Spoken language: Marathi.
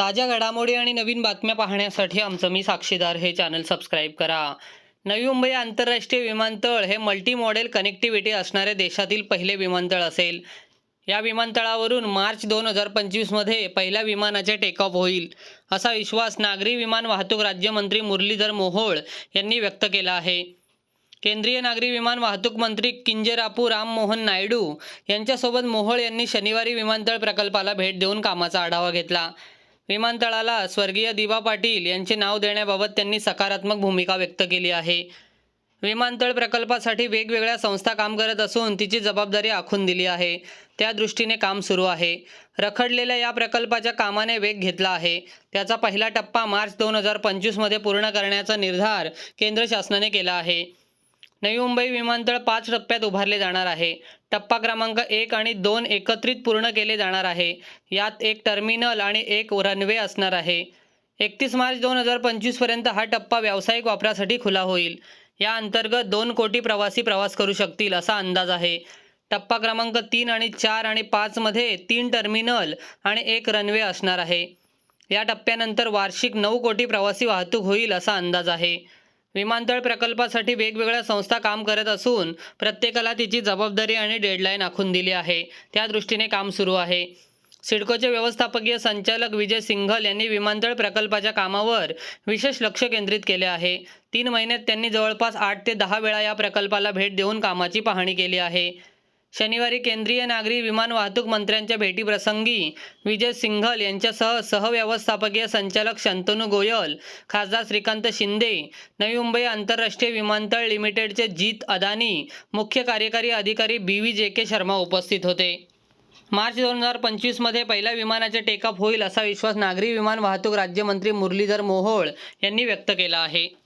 ताज्या घडामोडी आणि नवीन बातम्या पाहण्यासाठी आमचं मी साक्षीदार हे चॅनल सबस्क्राईब करा. नवी मुंबई आंतरराष्ट्रीय विमानतळ हे मल्टी मॉडेल कनेक्टिव्हिटी असणारे देशातील पहिले विमानतळ असेल. या विमानतळावरून मार्च दोन हजार पंचवीसमध्ये पहिल्या विमानाचे टेक ऑफ होईल. असा विश्वास नागरी विमान वाहतूक राज्यमंत्री मुरलीधर मोहोळ यांनी व्यक्त केला आहे. केंद्रीय नागरी विमान वाहतूक मंत्री किंजरापू राममोहन नायडू यांच्यासोबत मोहोळ यांनी शनिवारी विमानतळ प्रकल्पाला भेट देऊन कामाचा आढावा घेतला. विमानतळाला स्वर्गीय दिवा पाटील यांचे नाव देण्याबाबत त्यांनी सकारात्मक भूमिका व्यक्त केली आहे. विमानतळ प्रकल्पासाठी वेगवेगळ्या संस्था काम करत असून तिची जबाबदारी आखून दिली आहे. त्या दृष्टीने काम सुरू आहे. रखडलेल्या या प्रकल्पाच्या कामाने वेग घेतला आहे. त्याचा पहिला टप्पा मार्च दोन हजार पंचवीसमध्ये पूर्ण करण्याचा निर्धार केंद्र शासनाने केला आहे. नवी मुंबई विमानतळ पाच टप्प्यात उभारले जाणार आहे. टप्पा क्रमांक एक आणि दोन एकत्रित पूर्ण केले जाणार आहे. यात एक टर्मिनल आणि एक रनवे असणार आहे. एकतीस मार्च दोन हजार पंचवीसपर्यंत हा टप्पा व्यावसायिक वापरासाठी खुला होईल. या अंतर्गत दोन कोटी प्रवासी प्रवास करू शकतील असा अंदाज आहे. टप्पा क्रमांक तीन आणि चार आणि पाचमध्ये तीन टर्मिनल आणि एक रनवे असणार आहे. या टप्प्यानंतर वार्षिक नऊ कोटी प्रवासी वाहतूक होईल असा अंदाज आहे. विमानतळ प्रकल्पासाठी वेगवेगळ्या संस्था काम करत असून प्रत्येकाला तिची जबाबदारी आणि डेडलाईन आखून दिली आहे. त्या दृष्टीने काम सुरू आहे. सिडकोचे व्यवस्थापकीय संचालक विजय सिंघल यांनी विमानतळ प्रकल्पाच्या कामावर विशेष लक्ष केंद्रित केले आहे. तीन महिन्यात त्यांनी जवळपास आठ ते दहा वेळा या प्रकल्पाला भेट देऊन कामाची पाहणी केली आहे. शनिवारी केंद्रीय नागरी विमान वाहतूक मंत्र्यांच्या भेटीप्रसंगी विजय सिंघल यांच्यासह सहव्यवस्थापकीय संचालक शंतनू गोयल खासदार श्रीकांत शिंदे नवी मुंबई आंतरराष्ट्रीय विमानतळ लिमिटेडचे जीत अदानी मुख्य कार्यकारी अधिकारी बी व्ही जे के शर्मा उपस्थित होते. मार्च दोन हजार पंचवीसमध्ये पहिल्या विमानाचे टेकअप होईल असा विश्वास नागरी विमान वाहतूक राज्यमंत्री मुरलीधर मोहोळ यांनी व्यक्त केला आहे.